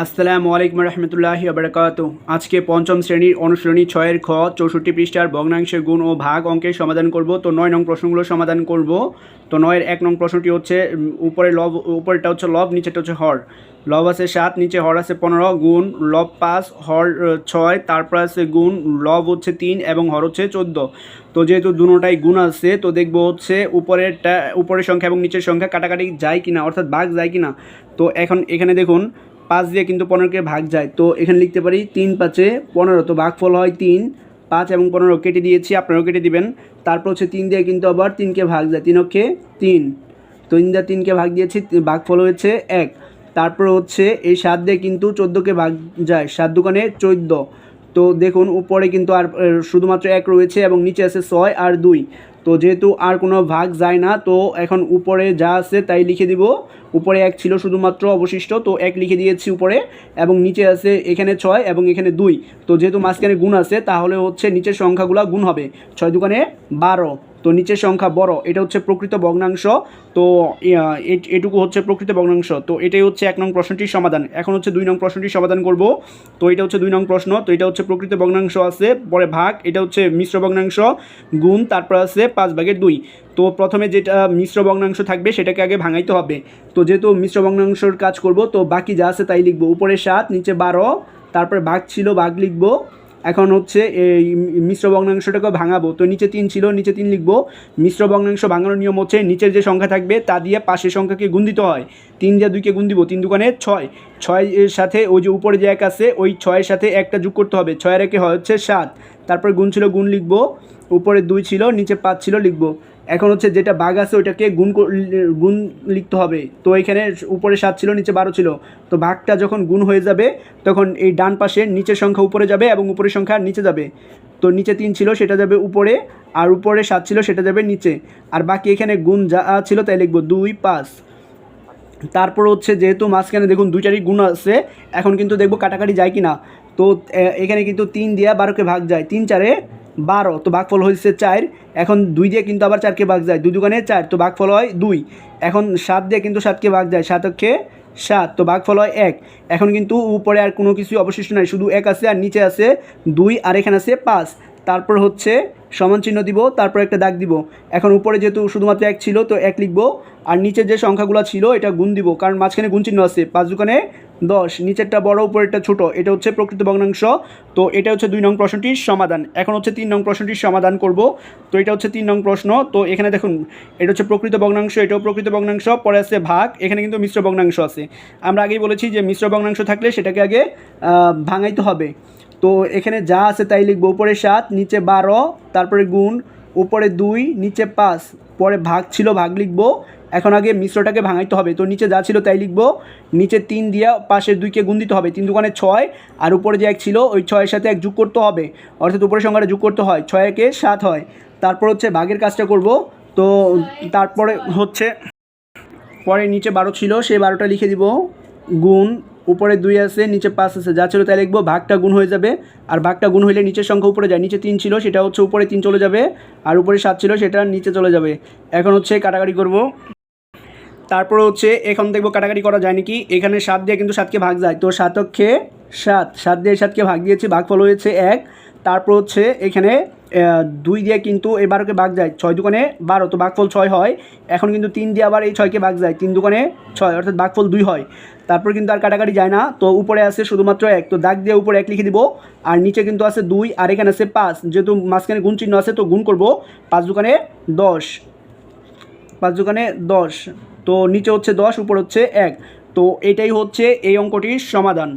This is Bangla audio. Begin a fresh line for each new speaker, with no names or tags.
আসসালামু আলাইকুম রহমতুল্লাহি আবরকাত আজকে পঞ্চম শ্রেণির অনুশ্রেণী ছয়ের খ, চৌষট্টি পৃষ্ঠার ভগ্নাংশের গুণ ও ভাগ অঙ্কের সমাধান করব। তো নয় নং প্রশ্নগুলো সমাধান করব। তো নয়ের এক নং প্রশ্নটি হচ্ছে উপরে লব উপরেটা হচ্ছে লব নিচেটা হচ্ছে হর। লব আছে সাত, নিচে হর আছে পনেরো, গুণ লব পাঁচ, হর ছয়, তারপর আছে গুণ লব হচ্ছে তিন এবং হর হচ্ছে চোদ্দ। তো যেহেতু দুটোটাই গুণ আছে, তো দেখব হচ্ছে উপরেরটা, উপরের সংখ্যা এবং নিচের সংখ্যা কাটাকাটি যায় কিনা, অর্থাৎ ভাগ যায় কিনা। তো এখন এখানে দেখুন পাঁচ দিয়ে কিন্তু পনেরোকে ভাগ যায়। তো এখানে লিখতে পারি তিন পাঁচে পনেরো তো ভাগফল হয় তিন, পাঁচ এবং পনেরো কেটে দিয়েছি, আপনারাও কেটে দিবেন। তারপর হচ্ছে তিন দিয়ে কিন্তু আবার তিনকে ভাগ যায় তিন অক্ষে তিন। তো তিন দিয়ে তিনকে ভাগ দিয়েছি, ভাগফল হয়েছে এক। তারপর হচ্ছে এই সাত দিয়ে কিন্তু চোদ্দোকে ভাগ যায়, সাত দোকানে চোদ্দ। তো দেখুন, উপরে কিন্তু আর শুধুমাত্র এক রয়েছে এবং নিচে আছে ছয় আর দুই। যেহেতু আর কোনো ভাগ যায় না, তো এখন উপরে যা আছে তাই লিখে দিব। উপরে এক ছিল শুধুমাত্র অবশিষ্ট, তো এক লিখে দিয়েছি উপরে এবং নিচে আছে এখানে ছয় এবং এখানে দুই। তো যেহেতু মাঝখানে গুণ আছে, তাহলে হচ্ছে নিচের সংখ্যাগুলো গুণ হবে। ছয় দোকানে বারো। তো নিচের সংখ্যা বড়, এটা হচ্ছে প্রকৃত ভগ্নাংশ, তো এটুকু হচ্ছে প্রকৃত ভগ্নাংশ, তো এটাই হচ্ছে এক নং প্রশ্নটির সমাধান। এখন হচ্ছে দুই নং প্রশ্নটির সমাধান করব, তো এটা হচ্ছে দুই নং প্রশ্ন, তো এটা হচ্ছে প্রকৃত ভগ্নাংশ আছে, পরে ভাগ, এটা হচ্ছে মিশ্র ভগ্নাংশ, গুণ তারপর আছে পাঁচ ভাগের দুই। তো প্রথমে যেটা মিশ্র ভগ্নাংশ থাকবে, সেটাকে আগে ভাঙাইতে হবে। তো যেহেতু মিশ্র ভগ্নাংশর কাজ করব, তো বাকি যা আছে তাই লিখব, উপরে সাত, নিচে বারো, তারপরে ভাগ ছিল, ভাগ লিখব এখন হচ্ছে এই মিশ্র ভগ্নাংশটাকে ভাঙাবো। তো নিচে তিন ছিল, নিচে তিন লিখব। মিশ্র ভগ্নাংশ ভাঙানোর নিয়ম হচ্ছে নিচের যে সংখ্যা থাকবে তা দিয়ে পাশের সংখ্যাকে গুণ দিতে হয়। তিন দিয়ে দুইকে গুণ দিব, তিন দোকানে ছয়। ছয়ের সাথে ওই যে উপরে যে এক আছে, ওই ছয়ের সাথে একটা যোগ করতে হবে। ছয়ের একে হচ্ছে সাত। তারপরে গুণ ছিল, গুণ লিখব। উপরে দুই ছিল, নিচে পাঁচ ছিল, লিখব। এখন হচ্ছে যেটা বাঘ আছে ওইটাকে গুণ গুণ লিখতে হবে। তো এখানে উপরে সাত ছিল, নিচে বারো ছিল। তো ভাগটা যখন গুণ হয়ে যাবে, তখন এই ডান পাশে নিচের সংখ্যা উপরে যাবে এবং উপরের সংখ্যা নিচে যাবে। তো নিচে তিন ছিল, সেটা যাবে উপরে, আর উপরে সাত ছিল, সেটা যাবে নিচে। আর বাকি এখানে গুণ যা ছিল তাই লিখব, দুই, পাঁচ। তারপর হচ্ছে যেহেতু মাঝখানে দেখুন দুইটারই গুণ আছে, এখন কিন্তু দেখব কাটাকাটি যায় কি না তো এখানে কিন্তু তিন দিয়ে বারোকে ভাগ যায়। তিন চারে বারো, তো ভাগফল হয়েছে চার। এখন দুই দিয়ে কিন্তু আবার চারকে বাঘ যায়। দুই দোকানে চার, তো ভাগফল হয় দুই। এখন সাত দিয়ে কিন্তু সাতকে ভাগ যায়। সাতকে সাত, তো ভাগফল হয় এক। এখন কিন্তু উপরে আর কোনো কিছু অবশিষ্ট নাই। শুধু এক আছে আর নিচে আছে দুই আর এখানে আছে পাঁচ। তারপর হচ্ছে সমান চিহ্ন দিব, তারপর একটা দাগ দিব। এখন উপরে যেহেতু শুধুমাত্র এক ছিল, তো এক লিখব। আর নিচের যে সংখ্যাগুলো ছিল, এটা গুণ দিব। কারণ মাঝখানে গুণ চিহ্ন আছে। পাঁচ দোকানে দশ, নিচেরটা বড়, উপরেরটা ছোট, এটা হচ্ছে প্রকৃত ভগ্নাংশ। তো এটা হচ্ছে দুই নং প্রশ্নটির সমাধান। এখন হচ্ছে তিন নং প্রশ্নটির সমাধান করব। তো এটা হচ্ছে তিন নং প্রশ্ন। তো এখানে দেখুন, এটা হচ্ছে প্রকৃত ভগ্নাংশ, এটাও প্রকৃত ভগ্নাংশ, পরে আছে ভাগ, এখানে কিন্তু মিশ্র ভগ্নাংশ আছে। আমরা আগেই বলেছি যে মিশ্র ভগ্নাংশ থাকলে সেটাকে আগে ভাঙাইতে হবে। তো এখানে যা আছে তাই লিখব, উপরে সাত, নিচে বারো, তারপরে গুণ, উপরে দুই, নিচে পাঁচ, পরে ভাগ ছিল, ভাগ লিখব এখন আগে মিশ্রটাকে ভাঙাইতে হবে। তো নিচে যা ছিল তাই লিখব। নিচে তিন দিয়া পাশের দুইকে গুণ দিতে হবে। তিন দোকানে ছয়। আর উপরে যে এক ছিল, ওই ছয়ের সাথে এক যোগ করতে হবে। অর্থাৎ উপরের সংখ্যাটা যোগ করতে হয়। ছয় একে সাত হয়। তারপর হচ্ছে ভাগের কাজটা করব। তো তারপরে হচ্ছে পরে নিচে বারো ছিল, সেই বারোটা লিখে দিব। গুণ, উপরে দুই আছে, নিচে পাঁচ আছে। যা ছিল তাই লিখব। ভাগটা গুণ হয়ে যাবে। আর ভাগটা গুণ হইলে নিচের সংখ্যা উপরে যায়। নিচে তিন ছিল, সেটা হচ্ছে উপরে তিন চলে যাবে। আর উপরে সাত ছিল, সেটা নিচে চলে যাবে। এখন হচ্ছে কাটাকাটি করব। তারপর হচ্ছে, এখন দেখব কাটাকাটি করা যায় নাকি এখানে সাত দিয়ে কিন্তু সাতকে ভাগ যায়। তো সাতক্ষে সাত সাত দিয়ে সাতকে ভাগ দিয়েছি, ভাগফল হয়েছে এক। তারপর হচ্ছে এখানে দুই দিয়ে কিন্তু এই বারোকে ভাগ যায়। ছয় দোকানে বারো, তো ভাগফল ছয় হয়। এখন কিন্তু তিন দিয়ে আবার এই ছয়কে ভাগ যায়। তিন দোকানে ছয়, অর্থাৎ ভাগফল দুই হয়। তারপর কিন্তু আর কাটাকাটি যায় না। তো উপরে আছে শুধুমাত্র এক। তো দাগ দিয়ে উপরে এক লিখে দিব। আর নিচে কিন্তু আছে দুই। আর এখানে আছে পাঁচ। যেহেতু মাঝখানে গুণ চিহ্ন আছে, তো গুণ করব। পাঁচ দোকানে দশ। পাঁচ দোকানে দশ। তো নিচে হচ্ছে দশ উপর হচ্ছে এক। তো এটাই হচ্ছে এই অঙ্কটির সমাধান।